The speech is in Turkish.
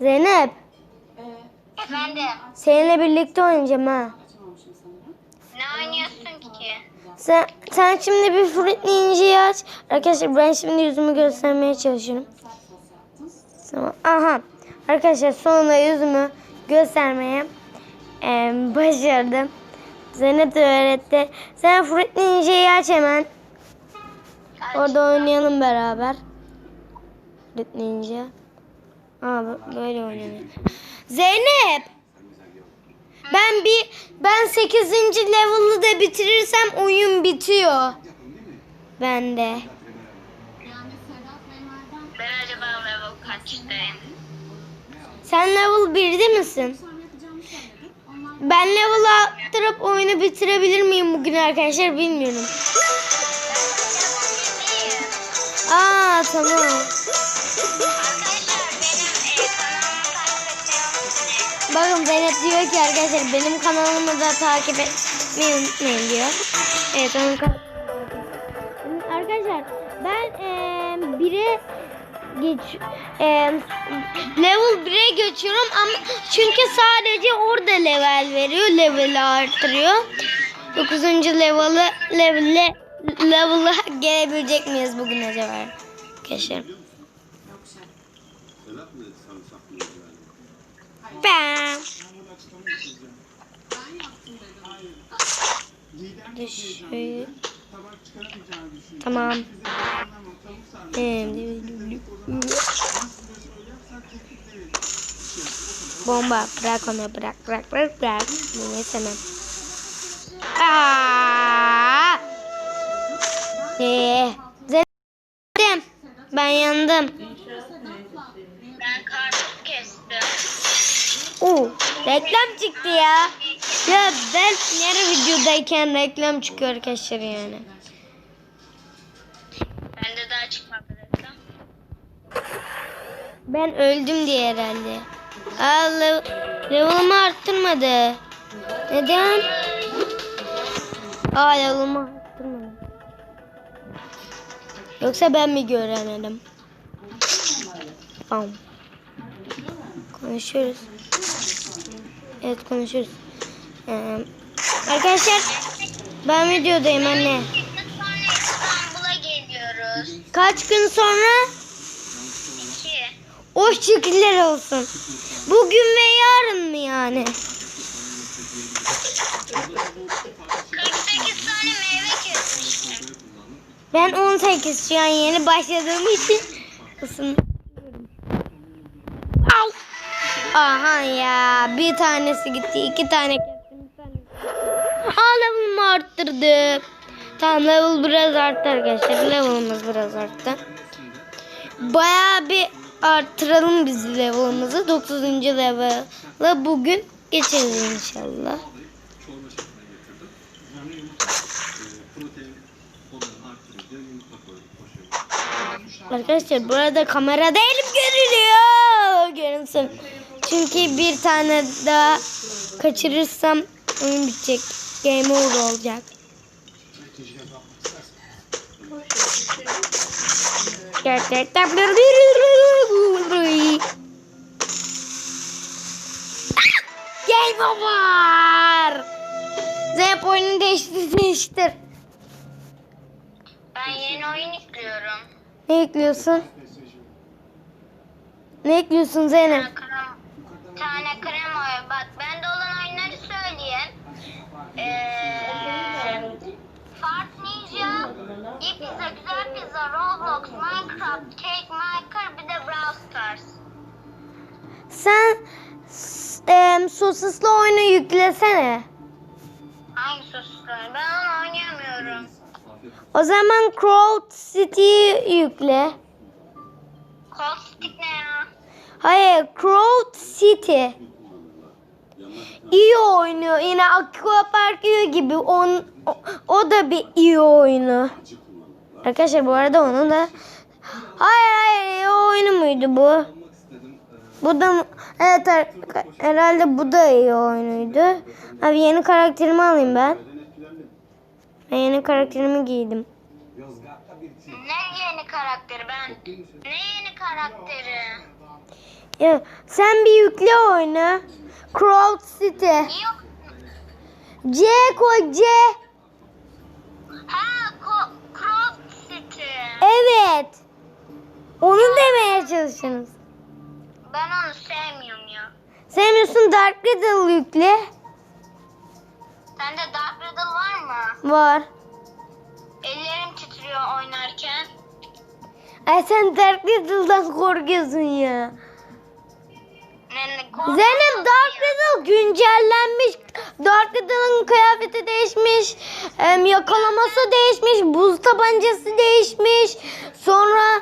Zeynep. Efendim. Seninle birlikte oynayacağım ha. Ne oynuyorsun ki? Sen, sen şimdi bir Fruit Ninja'yı aç. Arkadaşlar ben şimdi yüzümü göstermeye çalışıyorum. Tamam. Aha. Arkadaşlar sonunda yüzümü göstermeye eee, başardım. Zeynep de öğretti. Sen Fruit Ninja'yı aç hemen. Orada oynayalım beraber. Fruit Ninja. Aa bu- böyle oynanıyor. Zeynep! Ben bir ben 8. level'ı da bitirirsem oyun bitiyor. Bende. Ben acaba level kaçtayım? Sen level 1'de misin? Ben level attırıp oyunu bitirebilir miyim bugün arkadaşlar bilmiyorum. Aa tamam. Bakın Zeynep diyor ki arkadaşlar benim kanalımı da takip etmeyi unutmayın diyor. Evet onun Arkadaşlar ben eee bire geç eee, level 1'e geçiyorum ama çünkü sadece orada level veriyor, level artırıyor. 9. level'ı level'e level'a gelebilecek miyiz bugün acaba? Arkadaşlar. Bam. Şöyle. Tamam. Bomba bırak onu bırak bırak bırak bırak. Bunu istemem. Aa! Ee, Ben yandım. Ben kartı kestim. Oo, reklam çıktı ya. Ya ben yarı videodayken reklam çıkıyor arkadaşlar yani. Bende daha çıkmadı reklam. Ben öldüm diye herhalde. Aa, lev- level'ımı arttırmadı. Neden? Aa level'ımı arttırmadı. Yoksa ben mi göremedim? Tamam. Konuşuyoruz. Evet konuşuyoruz. Ee, arkadaşlar ben videodayım anne. Kaç gün sonra? İki. O şükürler olsun. Bugün ve yarın mı yani? 48 tane meyve kesmiştim. Ben 18 şu an yeni başladığım için ısın. Aha ya bir tanesi gitti iki tane kestim bir tanesi. Aa level'ımı arttırdı. Tamam level biraz arttı arkadaşlar. Level'ımız biraz arttı. Bayağı bir arttıralım biz level'ımızı. 9. level'ı bugün geçeriz inşallah. Arkadaşlar burada kamerada elim görülüyor. Görünsün. Çünkü bir tane daha kaçırırsam oyun bitecek. Game over olacak. Gerçekten Game over. Zep oyunu değiştir değiştir. Ben yeni oyun yüklüyorum. Ne ekliyorsun? Ne ekliyorsun Zeynep? Tane krem, oyun. Bak bende olan oyunları söyleyeyim. Ee, Fart Ninja, İyi Pizza, Güzel Pizza, Roblox, Minecraft, Cake Maker, bir de Brawl Stars. Sen s- em, sosisli oyunu yüklesene. Hangi sosisler? Ben onu oynayamıyorum. O zaman Crowd City'yi yükle. Cold Stick ne ya? Hayır, Crowd City. İyi oynuyor. Yine Aqua Park gibi. On, o, o da bir iyi oyunu. Arkadaşlar bu arada onun da... Hayır hayır iyi oyunu muydu bu? Bu da evet herhalde bu da iyi oyunuydu. Abi yeni karakterimi alayım ben. Ben yeni karakterimi giydim. Ne yeni karakteri ben? Ne yeni karakteri? Ya, sen bir yükle oyunu. Crowd City. C koy C. Ha, Crop City. Evet. Onu demeye çalışıyorsunuz. Ben onu sevmiyorum ya. Sevmiyorsun Dark Riddle yükle. Sende Dark Riddle var mı? Var. Ellerim titriyor oynarken. Ay sen Dark Riddle'dan korkuyorsun ya. Zeynep Dark. Riddle güncellenmiş. Dark Riddle'ın kıyafeti değişmiş. yakalaması değişmiş. Buz tabancası değişmiş. Sonra